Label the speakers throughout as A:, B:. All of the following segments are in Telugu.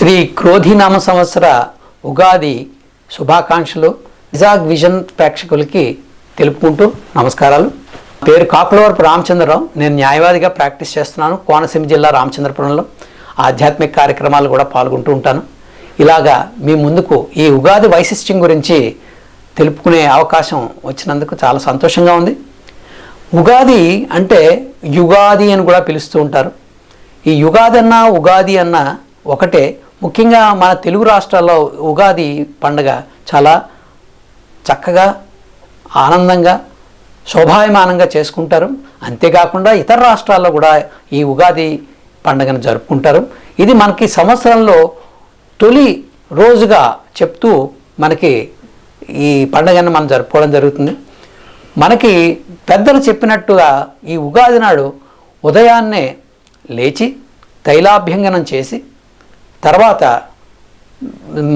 A: శ్రీ క్రోధినామ సంవత్సర ఉగాది శుభాకాంక్షలు నిజాగ్ విజన్ ప్రేక్షకులకి తెలుపుకుంటూ నమస్కారాలు. పేరు కాకులవరపు రామచంద్రరావు. నేను న్యాయవాదిగా ప్రాక్టీస్ చేస్తున్నాను. కోనసీమ జిల్లా రామచంద్రపురంలో ఆధ్యాత్మిక కార్యక్రమాలు కూడా పాల్గొంటూ ఉంటాను. ఇలాగా మీ ముందుకు ఈ ఉగాది వైశిష్ట్యం గురించి తెలుపుకునే అవకాశం వచ్చినందుకు చాలా సంతోషంగా ఉంది. ఉగాది అంటే యుగాది అని కూడా పిలుస్తూ ఉంటారు. ఈ యుగాది అన్న ఉగాది అన్న ఒకటే ముఖ్యంగా మన తెలుగు రాష్ట్రాల్లో ఉగాది పండుగ చాలా చక్కగా ఆనందంగా శోభాయమానంగా చేసుకుంటారు. అంతేకాకుండా ఇతర రాష్ట్రాల్లో కూడా ఈ ఉగాది పండుగను జరుపుకుంటారు. ఇది మనకి సంవత్సరంలో తొలి రోజుగా చెప్తూ మనకి ఈ పండుగను మనం జరుపుకోవడం జరుగుతుంది. మనకి పెద్దలు చెప్పినట్టుగా ఈ ఉగాది నాడు ఉదయాన్నే లేచి తైలాభ్యంగనం చేసి తర్వాత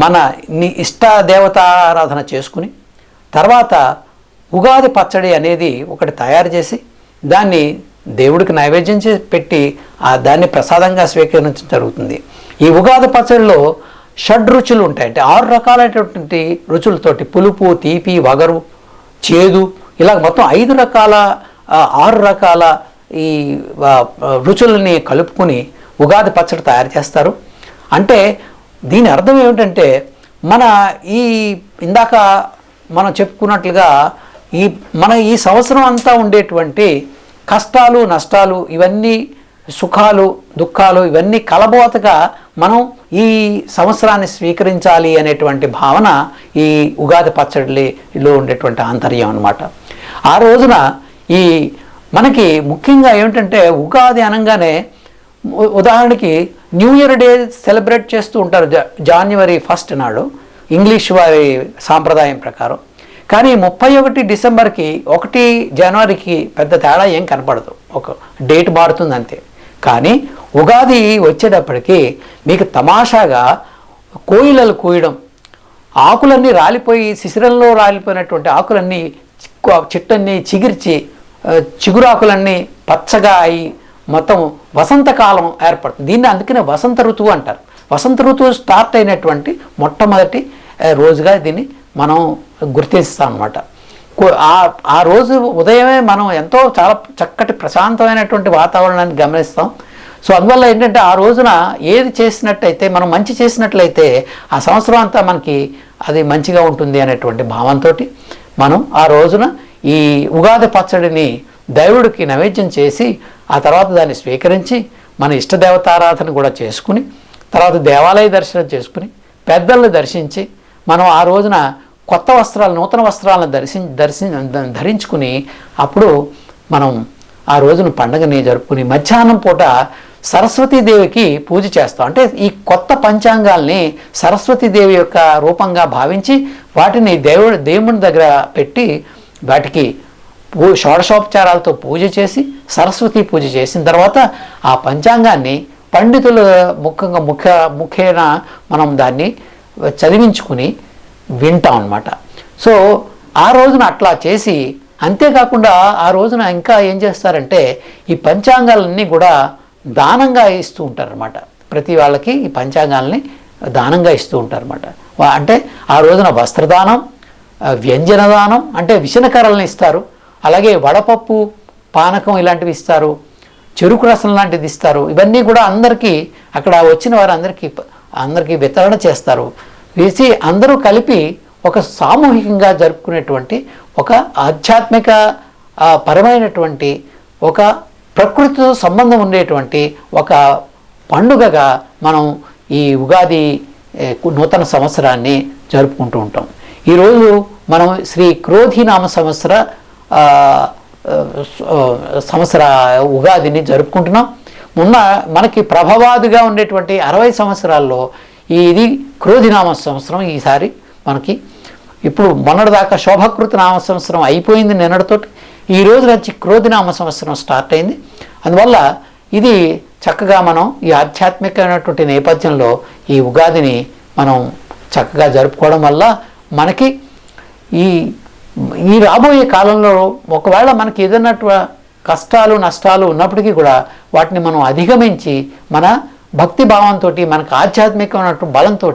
A: మన నీ ఇష్ట దేవతారాధన చేసుకుని తర్వాత ఉగాది పచ్చడి అనేది ఒకటి తయారు చేసి దాన్ని దేవుడికి నైవేద్యం చేసి పెట్టి ఆ దాన్ని ప్రసాదంగా స్వీకరించడం జరుగుతుంది. ఈ ఉగాది పచ్చడిలో షడ్ రుచులు ఉంటాయి. అంటే ఆరు రకాలైనటువంటి రుచులతోటి పులుపు తీపి వగరు చేదు ఇలా మొత్తం ఐదు రకాల ఆరు రకాల ఈ రుచులని కలుపుకొని ఉగాది పచ్చడి తయారు చేస్తారు. అంటే దీని అర్థం ఏమిటంటే మన ఈ ఇందాక మనం చెప్పుకున్నట్లుగా ఈ మన ఈ సంవత్సరం అంతా ఉండేటువంటి కష్టాలు నష్టాలు ఇవన్నీ సుఖాలు దుఃఖాలు ఇవన్నీ కలబోతగా మనం ఈ సంవత్సరాన్ని స్వీకరించాలి అనేటువంటి భావన ఈ ఉగాది పచ్చడిలో ఉండేటువంటి ఆంతర్యం అన్నమాట. ఆ రోజున ఈ మనకి ముఖ్యంగా ఏమిటంటే ఉగాది అనగానే ఉదాహరణకి న్యూ ఇయర్ డే సెలబ్రేట్ చేస్తూ ఉంటారు జా జాన్వరి ఫస్ట్ నాడు ఇంగ్లీష్ వారి సాంప్రదాయం ప్రకారం. కానీ ముప్పై ఒకటి డిసెంబర్కి ఒకటి జనవరికి పెద్ద తేడా ఏం కనపడదు. ఒక డేట్ మారుతుంది అంతే కానీ ఉగాది వచ్చేటప్పటికి మీకు తమాషాగా కోయిలలు కూయడం ఆకులన్నీ రాలిపోయి శిశిరంలో రాలిపోయినటువంటి ఆకులన్నీ చిక్కు- చెట్టన్నీ చిగిర్చి చిగురాకులన్నీ పచ్చగా అయి మొత్తం వసంతకాలం ఏర్పడుతుంది. దీన్ని అందుకనే వసంత ఋతువు అంటారు. వసంత ఋతువు స్టార్ట్ అయినటువంటి మొట్టమొదటి రోజుగా దీన్ని మనం గుర్తిస్తాం అనమాట ఆ ఆ రోజు ఉదయమే మనం ఎంతో చాలా చక్కటి ప్రశాంతమైనటువంటి వాతావరణాన్ని గమనిస్తాం. సో అందువల్ల ఏంటంటే ఆ రోజున ఏది చేసినట్టయితే మనం మంచి చేసినట్లయితే ఆ సంవత్సరం అంతా మనకి అది మంచిగా ఉంటుంది అనేటువంటి భావంతో మనం ఆ రోజున ఈ ఉగాది పచ్చడిని దేవుడికి నైవేద్యం చేసి ఆ తర్వాత దాన్ని స్వీకరించి మన ఇష్టదేవతారాధన కూడా చేసుకుని తర్వాత దేవాలయ దర్శనం చేసుకుని పెద్దలను దర్శించి మనం ఆ రోజున కొత్త వస్త్రాలు నూతన వస్త్రాలను దర్శి దర్శి ధరించుకుని అప్పుడు మనం ఆ రోజున పండగని జరుపుకుని మధ్యాహ్నం పూట సరస్వతీదేవికి పూజ చేస్తాం. అంటే ఈ కొత్త పంచాంగాల్ని సరస్వతీదేవి యొక్క రూపంగా భావించి వాటిని దేవుడి దేవుని దగ్గర పెట్టి వాటికి పూ షోడశోపచారాలతో పూజ చేసి సరస్వతి పూజ చేసిన తర్వాత ఆ పంచాంగాన్ని పండితుల ముఖ్యంగా ముఖ్య ముఖ్యన మనం దాన్ని చదివించుకుని వింటాం అనమాట సో ఆ రోజున అట్లా చేసి అంతేకాకుండా ఆ రోజున ఇంకా ఏం చేస్తారంటే ఈ పంచాంగాలన్నీ కూడా దానంగా ఇస్తూ ఉంటారనమాట ప్రతి వాళ్ళకి ఈ పంచాంగాలని దానంగా ఇస్తూ ఉంటారన్నమాట. అంటే ఆ రోజున వస్త్రదానం వ్యంజనదానం వ్యంజన దానం అంటే విషనకరలను ఇస్తారు. అలాగే వడపప్పు పానకం ఇలాంటివి ఇస్తారు. చెరుకు రసం లాంటిది ఇస్తారు. ఇవన్నీ కూడా అందరికీ అక్కడ వచ్చిన వారందరికీ అందరికీ వితరణ చేస్తారు. వేసి అందరూ కలిపి ఒక సామూహికంగా జరుపుకునేటువంటి ఒక ఆధ్యాత్మిక పరమైనటువంటి ఒక ప్రకృతితో సంబంధం ఉండేటువంటి ఒక పండుగగా మనం ఈ ఉగాది నూతన సంవత్సరాన్ని జరుపుకుంటూ ఉంటాం. ఈరోజు మనం శ్రీ క్రోధినామ సంవత్సర సంవత్సర ఉగాదిని జరుపుకుంటున్నాం. మొన్న మనకి ప్రభవాదిగా ఉండేటువంటి అరవై సంవత్సరాల్లో ఇది క్రోధినామ సంవత్సరం ఈసారి మనకి. ఇప్పుడు మొన్నటిదాకా శోభకృత నామ సంవత్సరం అయిపోయింది నిన్నటితోటి. ఈ రోజు నుంచి క్రోధినామ సంవత్సరం స్టార్ట్ అయింది. అందువల్ల ఇది చక్కగా మనం ఈ ఆధ్యాత్మికమైనటువంటి నేపథ్యంలో ఈ ఉగాదిని మనం చక్కగా జరుపుకోవడం వల్ల మనకి ఈ ఈ రాబోయే కాలంలో ఒకవేళ మనకి ఏదైనా కష్టాలు నష్టాలు ఉన్నప్పటికీ కూడా వాటిని మనం అధిగమించి మన భక్తి భావంతో మనకు ఆధ్యాత్మికమైనటువంటి బలంతో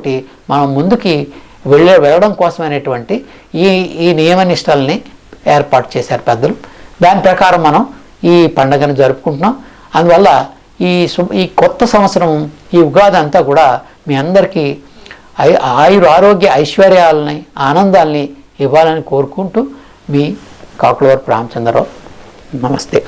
A: మనం ముందుకి వెళ్ళే వెళ్ళడం కోసమైనటువంటి ఈ ఈ నియమ నిష్టల్ని ఏర్పాటు చేశారు పెద్దలు. దాని ప్రకారం మనం ఈ పండుగను జరుపుకుంటున్నాం. అందువల్ల ఈ సు- ఈ కొత్త సంవత్సరం ఈ ఉగాది అంతా కూడా మీ అందరికీ ఐ ఆయుర ఆరోగ్య ఐశ్వర్యాలని ఆనందాల్ని ఇవ్వాలని కోరుకుంటూ మీ కాకులవరపు రామచంద్రరావు నమస్తే.